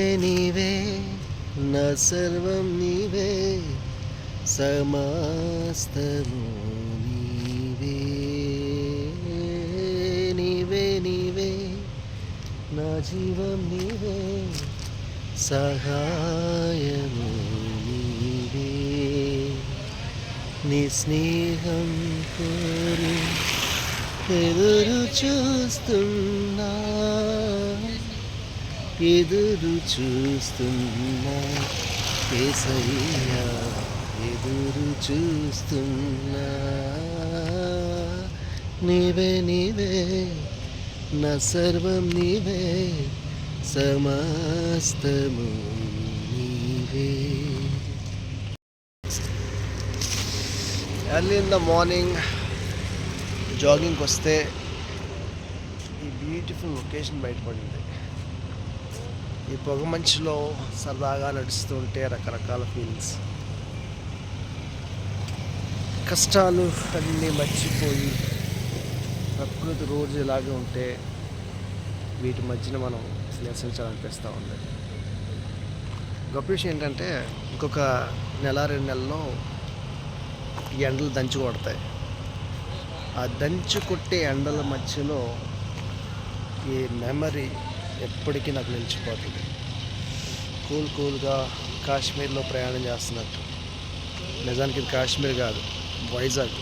నీవే నా సర్వం నీవే సమస్తము నీవే. నీవే నీవే నా జీవం నీవే సహాయము నీవే. నీ స్నేహం కోరి ఎదురు చూస్తున్నా. ఎదురు చూస్తున్నా ఏసయ్యా ఎదురు చూస్తున్నా నీవే నీవే నా సర్వం నీవే సమస్తము నీవే. ఎర్లీ ఇన్ ద మార్నింగ్ జాగింగ్కి వస్తే ఈ బ్యూటిఫుల్ లొకేషన్ బయటపడింది. ఈ పొగ మంచులో సరదాగా నడుస్తుంటే రకరకాల ఫీలింగ్స్ కష్టాలు అన్నీ మర్చిపోయి ప్రకృతి రోజు ఇలాగే ఉంటే వీటి మధ్యన మనం నివసించాలనిపిస్తూ ఉంది. గొప్ప విషయం ఏంటంటే ఇంకొక నెల రెండు నెలల్లో ఈ ఎండలు దంచి కొడతాయి. ఆ దంచి కొట్టే ఎండల మధ్యలో ఈ మెమరీ ఎప్పటికీ నాకు నిలిచిపోతుంది. కూల్ కూల్గా కాశ్మీర్లో ప్రయాణం చేస్తున్నట్టు. నిజానికి ఇది కాశ్మీర్ కాదు వైజాగ్.